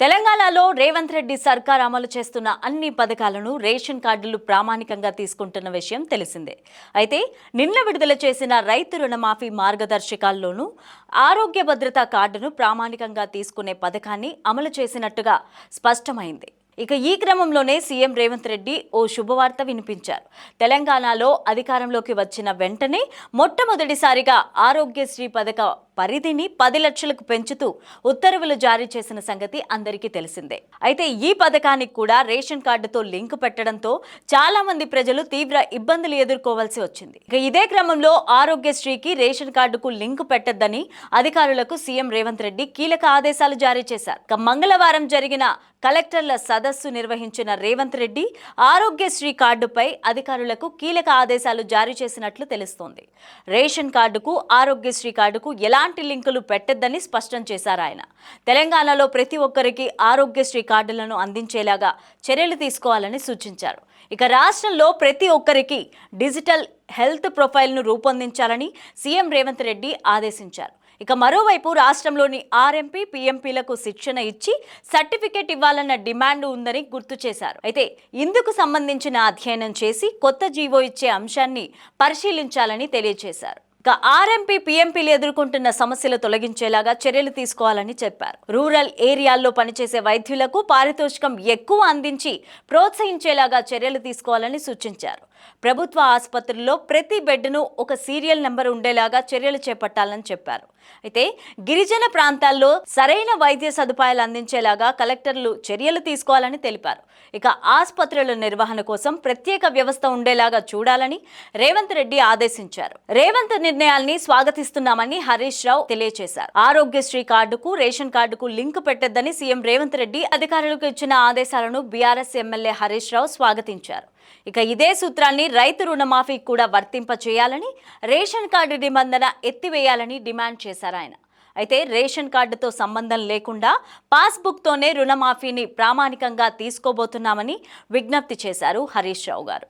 తెలంగాణలో రేవంత్ రెడ్డి సర్కార్ అమలు చేస్తున్న అన్ని పథకాలను రేషన్ కార్డులు ప్రామాణికంగా తీసుకుంటున్న విషయం తెలిసిందే. అయితే నిన్న విడుదల చేసిన రైతు రుణమాఫీ మార్గదర్శకాల్లోనూ ఆరోగ్య భద్రత కార్డును ప్రామాణికంగా తీసుకునే పథకాన్ని అమలు చేసినట్టుగా స్పష్టమైంది. ఇక ఈ క్రమంలోనే సీఎం రేవంత్ రెడ్డి ఓ శుభవార్త వినిపించారు. తెలంగాణలో అధికారంలోకి వచ్చిన వెంటనే మొట్టమొదటిసారిగా ఆరోగ్యశ్రీ పథక పరిధిని పది లక్షలకు పెంచుతూ ఉత్తర్వులు జారీ చేసిన సంగతి అందరికీ తెలిసిందే. అయితే ఈ పథకానికి కూడా రేషన్ కార్డుతో లింక్ పెట్టడంతో చాలా మంది ప్రజలు తీవ్ర ఇబ్బందులు ఎదుర్కోవాల్సి వచ్చింది. ఇక ఇదే క్రమంలో ఆరోగ్యశ్రీకి రేషన్ కార్డుకు లింక్ పెట్టద్దని అధికారులకు సీఎం రేవంత్ రెడ్డి కీలక ఆదేశాలు జారీ చేశారు. ఇక మంగళవారం జరిగిన కలెక్టర్ల సదస్సు నిర్వహించిన రేవంత్ రెడ్డి ఆరోగ్యశ్రీ కార్డుపై అధికారులకు కీలక ఆదేశాలు జారీ చేసినట్లు తెలుస్తోంది. రేషన్ కార్డుకు ఆరోగ్యశ్రీ కార్డుకు ఎలాంటి లింకులు పెట్టద్దని స్పష్టం చేశారు ఆయన. తెలంగాణలో ప్రతి ఒక్కరికి ఆరోగ్యశ్రీ కార్డులను అందించేలాగా చర్యలు తీసుకోవాలని సూచించారు. ఇక రాష్ట్రంలో ప్రతి ఒక్కరికి డిజిటల్ హెల్త్ ప్రొఫైల్ను రూపొందించాలని సీఎం రేవంత్ రెడ్డి ఆదేశించారు. ఇక మరోవైపు రాష్ట్రంలోని ఆర్ఎంపీ పీఎంపీలకు శిక్షణ ఇచ్చి సర్టిఫికేట్ ఇవ్వాలన్న డిమాండ్ ఉందని గుర్తు చేశారు. అయితే ఇందుకు సంబంధించిన అధ్యయనం చేసి కొత్త జీవో ఇచ్చే అంశాన్ని పరిశీలించాలని తెలియజేశారు. ఇక ఆర్ఎంపీ పీఎంపీలు ఎదుర్కొంటున్న సమస్యలు తొలగించేలాగా చర్యలు తీసుకోవాలని చెప్పారు. రూరల్ ఏరియాల్లో పనిచేసే వైద్యులకు పారితోషికం ఎక్కువ అందించి ప్రోత్సహించేలాగా చర్యలు తీసుకోవాలని సూచించారు. ప్రభుత్వ ఆసుపత్రుల్లో ప్రతి బెడ్ను ఒక సీరియల్ నెంబర్ ఉండేలాగా చర్యలు చేపట్టాలని చెప్పారు. అయితే గిరిజన ప్రాంతాల్లో సరైన వైద్య సదుపాయాలు అందించేలాగా కలెక్టర్లు చర్యలు తీసుకోవాలని తెలిపారు. ఇక ఆసుపత్రుల నిర్వహణ కోసం ప్రత్యేక వ్యవస్థ ఉండేలాగా చూడాలని రేవంత్ రెడ్డి ఆదేశించారు. రేవంత్ నిర్ణయాల్ని స్వాగతిస్తున్నామని హరీష్ రావు తెలియజేశారు. ఆరోగ్యశ్రీ కార్డుకు రేషన్ కార్డుకు లింక్ పెట్టొద్దని సీఎం రేవంత్ రెడ్డి అధికారులకు ఇచ్చిన ఆదేశాలను బీఆర్ఎస్ ఎమ్మెల్యే హరీష్ రావు స్వాగతించారు. ఇక ఇదే సూత్రాన్ని రైతు రుణమాఫీ కూడా వర్తింప చేయాలని రేషన్ కార్డు నిబంధన ఎత్తివేయాలని డిమాండ్ చేశారు ఆయన. అయితే రేషన్ కార్డుతో సంబంధం లేకుండా పాస్బుక్తోనే రుణమాఫీని ప్రామాణికంగా తీసుకోబోతున్నామని విజ్ఞప్తి చేశారు హరీష్ రావు గారు.